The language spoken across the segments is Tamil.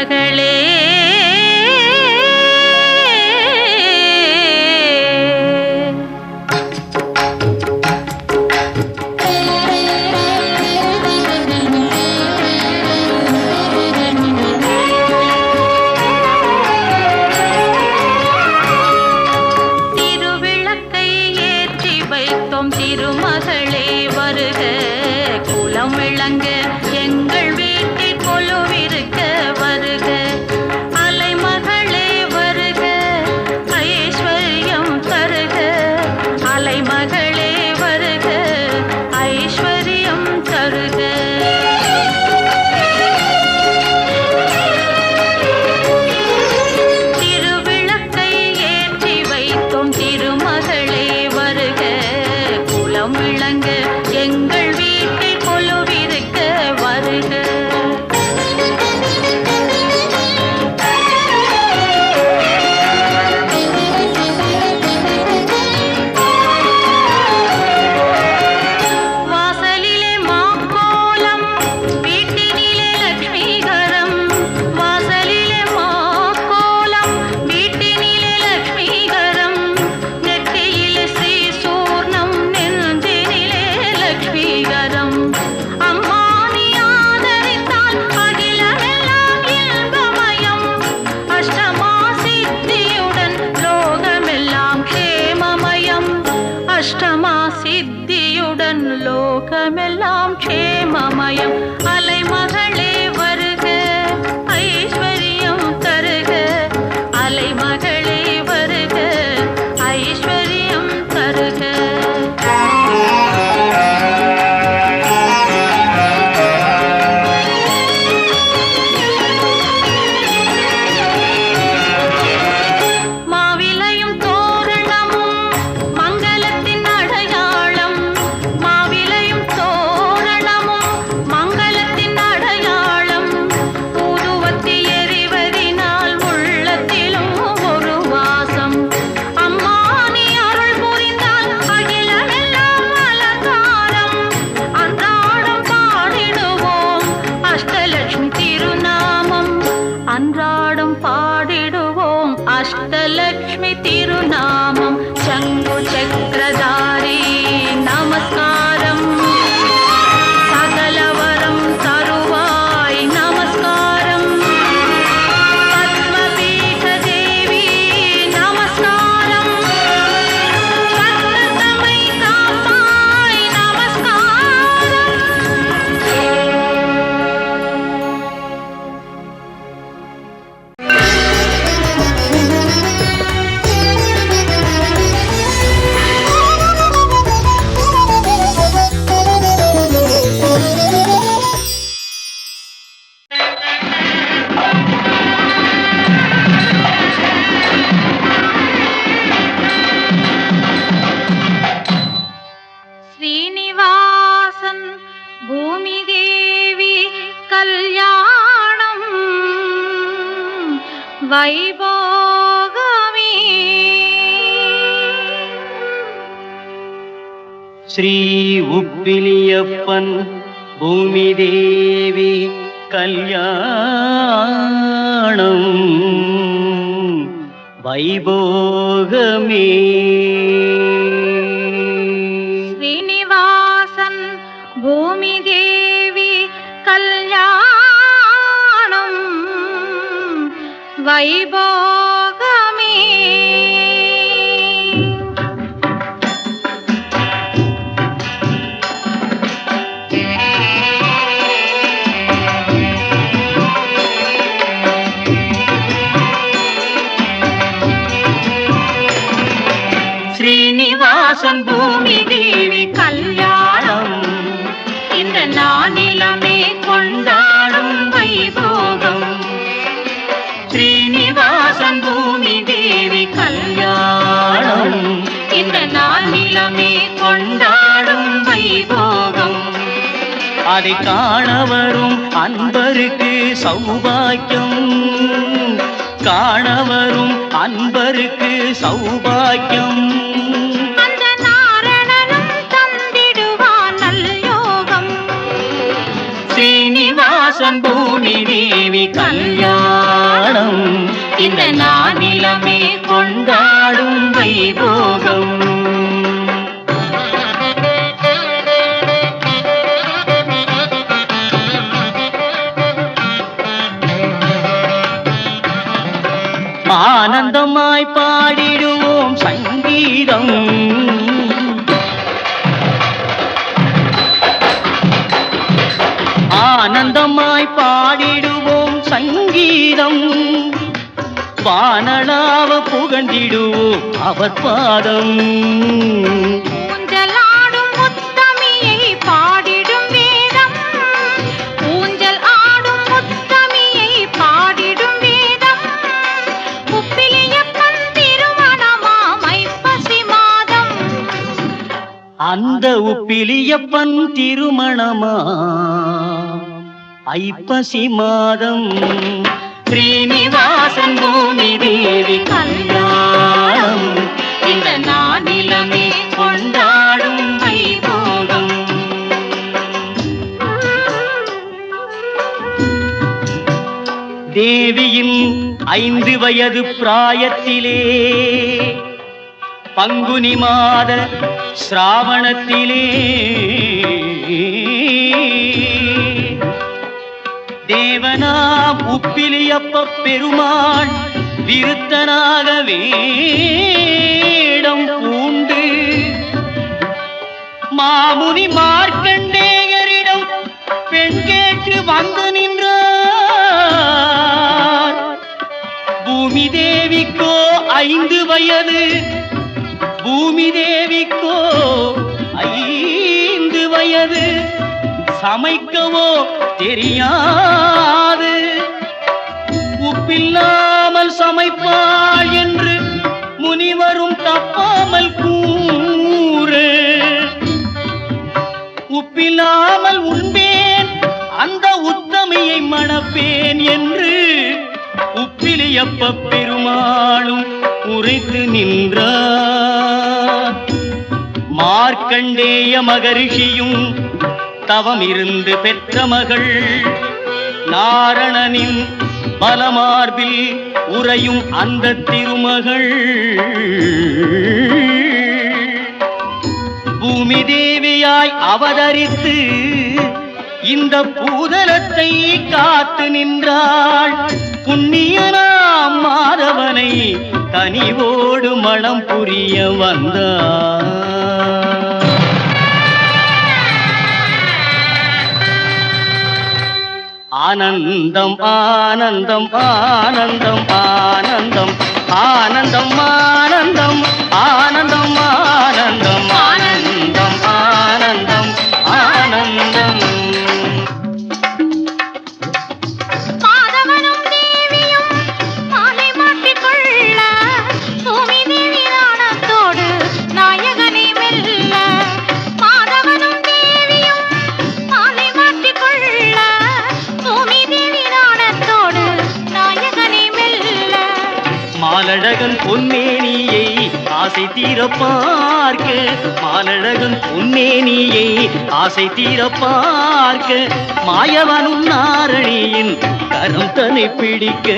மகளே. ഭൂമിദേവി കല്യാണം വൈഭോഗമേ. ശ്രീ ഉപ്പിലിയപ്പൻ ഭൂമിദേവി കല്യാണം വൈഭോഗമേ. வைபோகமே அதை காண வரும் அன்பருக்கு சௌபாக்கியம். காண வரும் அன்பருக்கு சௌபாக்கியம் ஸ்ரீனிவாசன் பூமி தேவி கல்யாணம். இந்த நானிலமே கொண்டாடும் வைபோகம். ஆனந்தமாய் பாடிடுவோம் சங்கீதம். ஆனந்தமாய் பாடிடுவோம் சங்கீதம். வானளாவ புகழ்ந்திடுவோம் அவர் பாதம் அந்த உப்பிலியப்பன் திருமணமா? ஐப்பசி மாதம் ஸ்ரீனிவாசன் பூமி தேவி கல்யாணம் இந்த நானிலமே கொண்டாடும் வைபோகம். தேவியின் ஐந்து வயது பிராயத்திலே பங்குனி மாத சிராவணத்திலே தேவனா உப்பிலியப்ப பெருமாள் விருத்தனாக வேடம் பூண்டு மாமுனி மார்க்கண்டேயரிடம் பெண் கேட்டு வந்து நின்றார். பூமி தேவிக்கோ ஐந்து வயது பூமி தேவிக்கோ ஐந்து வயது. சமைக்கவோ தெரியாது. உப்பில்லாமல் சமைப்பாள் என்று முனிவரும் தப்பாமல் கூறு. உப்பில்லாமல் உண்பேன் அந்த உத்தமையை மணப்பேன் என்று உப்பிலியப்ப பெருமாளும் உரைத்து நின்றார். மார்க்கண்டேய மகரிஷியும் தவம் இருந்து பெற்ற மகள் நாரணனின் பலமார்பில் உறையும் அந்த திருமகள். பூமி தேவியாய் அவதரித்து இந்த பூதலத்தை காத்து நின்றாள். புண்ணியனாம் மாதவனை கனிவோடு மனம் புரிய வந்தார் ஆனந்தம் ஆனந்தம் ஆனந்தம் ஆனந்தம் ஆனந்தம் பார்க்க மாயவனும் நாரணியின் கரம் தன்னை பிடிக்க.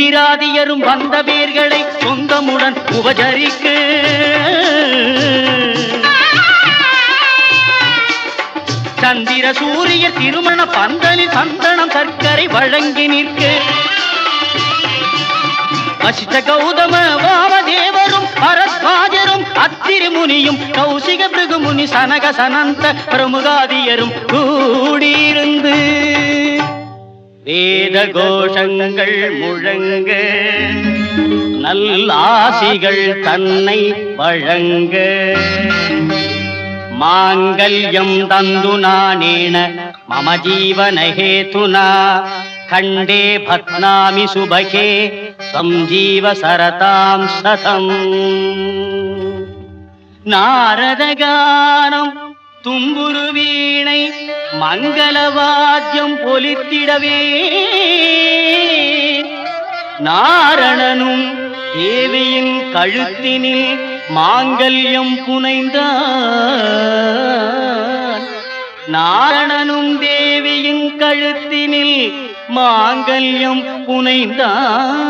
இந்திராதியரும் வந்த வீர்களை சொந்தமுடன் உபசரிக்க சந்திர சூரிய திருமண பந்தலில் சந்தனம் சர்க்கரை வழங்கி நிற்க. வசித்த கௌதம வாமதேவரும் பரத்வாஜரும் அத்திரி முனியும் கௌசிக பிருகு முனி சனக சனந்த பிரமுகாதியரும் கூடியிருந்து. வேத கோஷங்கள் முழங்க நல்லாசிகள் தன்னை வழங்க. மாங்கல்யம் தந்து நானேன மம ஜீவன ஹேதுனா கண்டே பத்னாமி சுபகே சஞ்சீவ சரதாம் சதம் நாரதகானம் தும்புரு வீணை மங்களவாத்தியம் பொலித்திடவே. நாரணனும் தேவியின் கழுத்தினில் மாங்கல்யம் புனைந்தான். நாரணனும் தேவியின் கழுத்தினில் மாங்கல்யம் புனைந்தான்.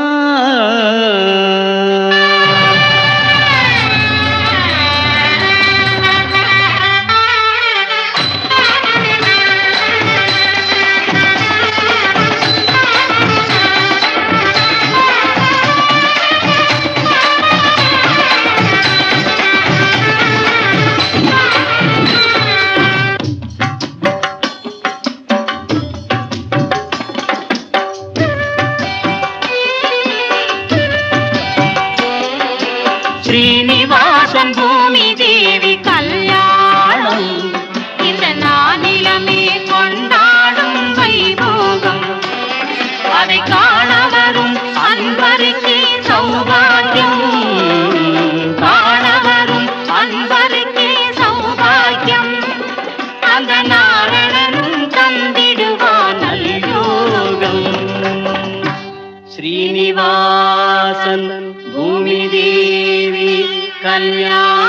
அதை காண வரும் அன்பருக்கு சௌபாகியம். காண வரும் அன்பருக்கு சௌபாகியம். அந்த நாரணனும் தந்திடுவான் நல்யோகம். ஸ்ரீனிவாசன் பூமி தேவி கல்யாண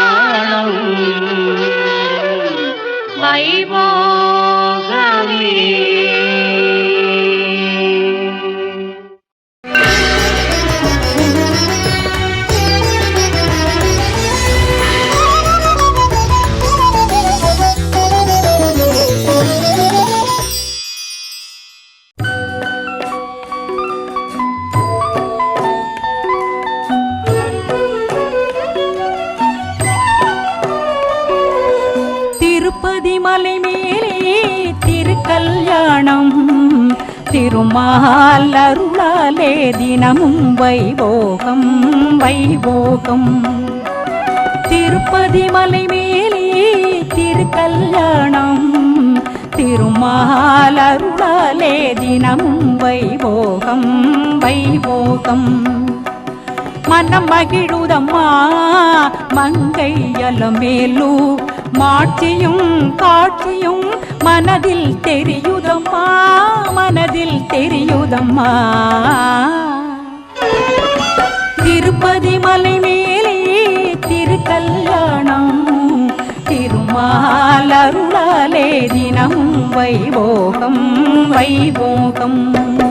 தினமும் வைபோகம் வைபோகம். திருப்பதி மலை மேலே திருக்கல்யாணம் திருமாலருளாலே தினமும் வைபோகம் வைபோகம். மனம் மகிழுதம்மா மங்கையல மேலு மாட்சியும் காட்சியும் மனதில் தெரியுதம்மா மனதில் தெரியுதம்மா. திருப்பதி மலை மேலே திருக்கல்யாணம் திருமாலருளாலே தினமும் வைபோகம் வைபோகம்.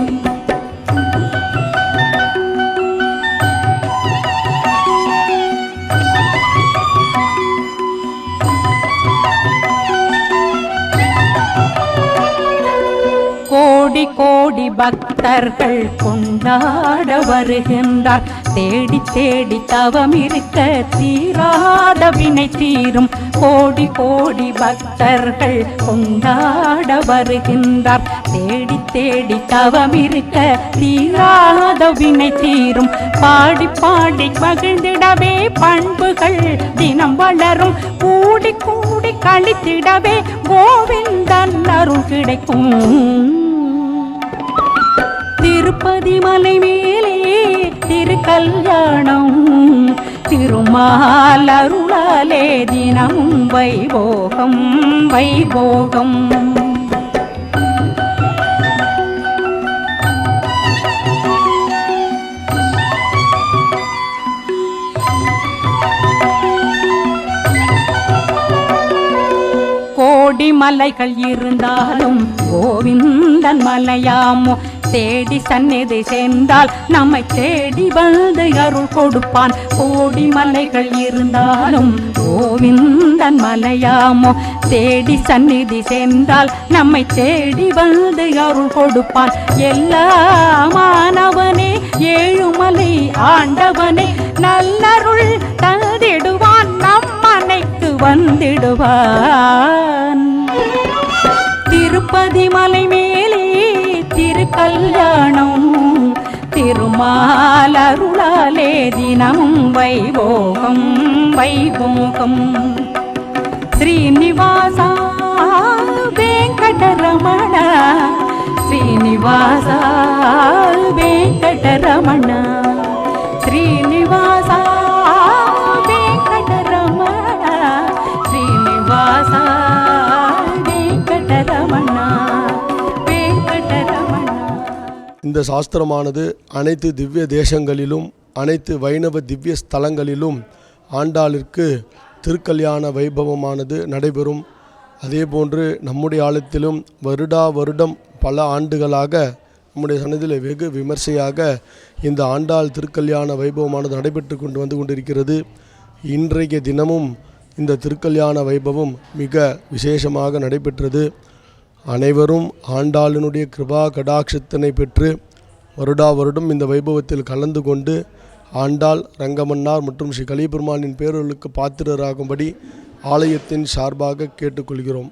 கோடி பக்தர்கள் கொண்டாட வருகின்றார். தேடி தேடி தவம் இருக்க தீராத வினை தீரும். கோடி கோடி பக்தர்கள் கொண்டாட வருகின்றார். தேடி தேடி தவம் இருக்க தீராத வினை தீரும். பாடி பாடி மகிழ்ந்திடவே பண்புகள் தினம் வளரும். கூடி கூடி கழித்திடவே கோவிந்தன் அருள் கிடைக்கும். திருப்பதி மலை மேலே திரு கல்யாணம் திருமால் அருளாலே தினமும் வைபோகம் வைபோகம். கோடி மலைகள் இருந்தாலும் கோவிந்தன் மலையாமோ தேடி சந்நிதி சேர்ந்தால் நம்மை தேடி வந்து அருள் கொடுப்பான். கோடி மலைகள் இருந்தாலும் கோவிந்தன் மலையாமோ? தேடி சந்நிதி சேர்ந்தால் நம்மை தேடி வந்து அருள் கொடுப்பான். எல்லா மாணவனே ஏழுமலை ஆண்டவனே நல்லருள் தந்திடுவான். நம் மனைக்கு வந்திடுவான். ஆலருளாலே தினமும் வைபோகம் வைபோகம் ஸ்ரீனிவாசா வெங்கடரமண ஸ்ரீனிவாசா வெங்கடரமண ஸ்ரீனிவாசா இந்த சாஸ்திரமானது அனைத்து திவ்ய தேசங்களிலும் அனைத்து வைணவ திவ்ய ஸ்தலங்களிலும் ஆண்டாளிற்கு திருக்கல்யாண வைபவமானது நடைபெறும். அதேபோன்று நம்முடைய ஆலயத்திலும் வருடா வருடம் பல ஆண்டுகளாக நம்முடைய சன்னதியில் வெகு விமர்சையாக இந்த ஆண்டாள் திருக்கல்யாண வைபவமானது நடைபெற்று கொண்டு வந்து கொண்டிருக்கிறது. இன்றைய தினமும் இந்த திருக்கல்யாண வைபவம் மிக விசேஷமாக நடைபெற்றது. அனைவரும் ஆண்டாளினுடைய கிருபா கடாட்சத்தினை பெற்று வருடா வருடம் இந்த வைபவத்தில் கலந்து கொண்டு ஆண்டாள் ரங்கமன்னார் மற்றும் ஸ்ரீ கலிபெருமானின் பேரொருளுக்கு பாத்திரராகும்படி ஆலயத்தின் சார்பாக கேட்டுக்கொள்கிறோம்.